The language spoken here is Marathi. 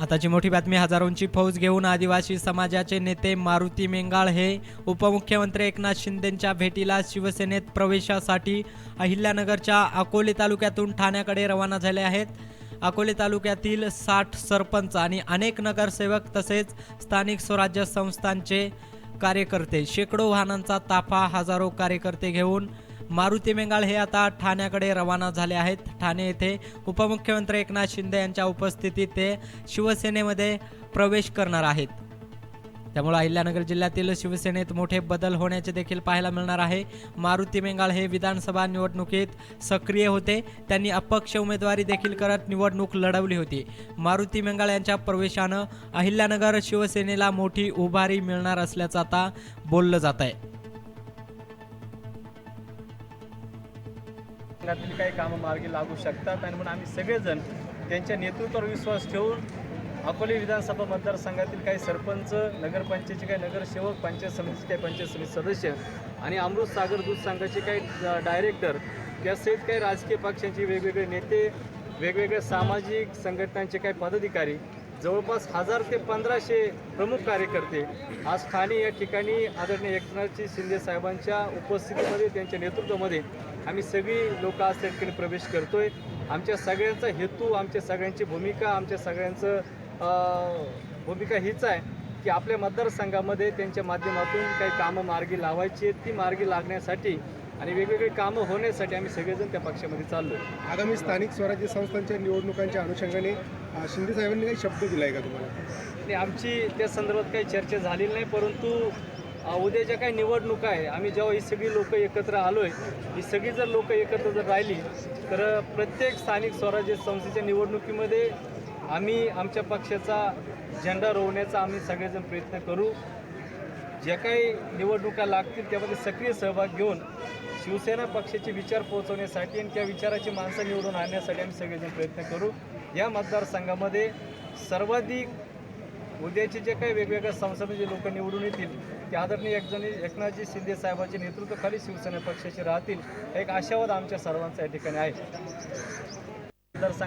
आताची मोठी बातमी हजारोंची फौज घेऊन आदिवासी समाजाचे नेते मारुती मेंगाळ हे उपमुख्यमंत्री एकनाथ शिंदेंच्या भेटीला शिवसेनेत प्रवेशासाठी अहिल्यानगरच्या अकोले तालुक्यातून ठाण्याकडे रवाना झाले आहेत. अकोले तालुक्यातील साठ सरपंच आणि अनेक नगरसेवक तसेच स्थानिक स्वराज्य संस्थांचे कार्यकर्ते शेकडो वाहनांचा ताफा हजारो कार्यकर्ते घेऊन मारुती मेंगाळ हे आता ठाण्याकडे रवाना झाले आहेत. ठाणे येथे उपमुख्यमंत्री एकनाथ शिंदे यांच्या उपस्थितीत ते शिवसेनेमध्ये प्रवेश करणार आहेत. त्यामुळे अहिल्यानगर जिल्ह्यातील शिवसेनेत मोठे बदल होण्याचे देखील पाहायला मिळणार आहे. मारुती मेंगाळ हे विधानसभा निवडणुकीत सक्रिय होते. त्यांनी अपक्ष उमेदवारी देखील करत निवडणूक लढवली होती. मारुती मेंगाळ यांच्या प्रवेशानं अहिल्यानगर शिवसेनेला मोठी उभारी मिळणार असल्याचं आता बोललं जात आहे संघातील काही कामं मार्गी लागू शकतात आणि म्हणून आम्ही सगळेजण त्यांच्या नेतृत्वावर विश्वास ठेवून अकोले विधानसभा मतदारसंघातील काही सरपंच नगरपंचायतचे काही नगरसेवक पंचायत समितीचे काही पंचायत समिती सदस्य आणि अमृत सागर दूध संघाचे काही डायरेक्टर त्यासहित काही राजकीय पक्षांचे वेगवेगळे नेते वेगवेगळ्या सामाजिक संघटनांचे काही पदाधिकारी जवळपास हजार ते पंधराशे प्रमुख कार्यकर्ते आज ठाणे या ठिकाणी आदरणीय एकनाथजी शिंदे साहेबांच्या उपस्थितीमध्ये त्यांच्या नेतृत्वामध्ये आम्ही सगळी लोक आज त्या ठिकाणी प्रवेश करतोय. आमच्या सगळ्यांचा हेतू आमच्या सगळ्यांची भूमिका आमच्या सगळ्यांचं भूमिका हीच आहे की आपल्या मतदारसंघामध्ये त्यांच्या माध्यमातून काही कामं मार्गी लावायची आहेत. ती मार्गी लागण्यासाठी आणि वेगवेगळी कामं होण्यासाठी आम्ही सगळेजण त्या पक्षामध्ये चाललो आहे आगामी स्थानिक स्वराज्य संस्थांच्या निवडणुकांच्या अनुषंगाने शिंदे साहेबांनी काही शब्द दिलाय का तुम्हाला? आणि आमची त्या संदर्भात काही चर्चा झालेली नाही परंतु उद्या ज्या काही निवडणुका आहे आम्ही जेव्हा ही सगळी लोक एकत्र आलो आहे ही सगळी जर लोक एकत्र जर राहिली तर प्रत्येक स्थानिक स्वराज्य संस्थेच्या निवडणुकीमध्ये आम्ही आमच्या पक्षाचा झेंडा रोवण्याचा आम्ही सगळेजण प्रयत्न करू. ज्या काही निवडणुका लागतील त्यामध्ये सक्रिय सहभाग घेऊन शिवसेना पक्षाचे विचार पोहोचवण्यासाठी आणि त्या विचाराची माणसं निवडून आणण्यासाठी आम्ही सगळेजण प्रयत्न करू. या मतदारसंघामध्ये सर्वाधिक उद्याचे जे काही वेगवेगळ्या संस्थांचे लोक निवडून येतील ते आदरणीय एकजणी एकनाथजी शिंदे साहेबांच्या नेतृत्वाखाली शिवसेना पक्षाचे राहतील एक आशावाद आमच्या सर्वांचा या ठिकाणी आहे. मतदारसंघ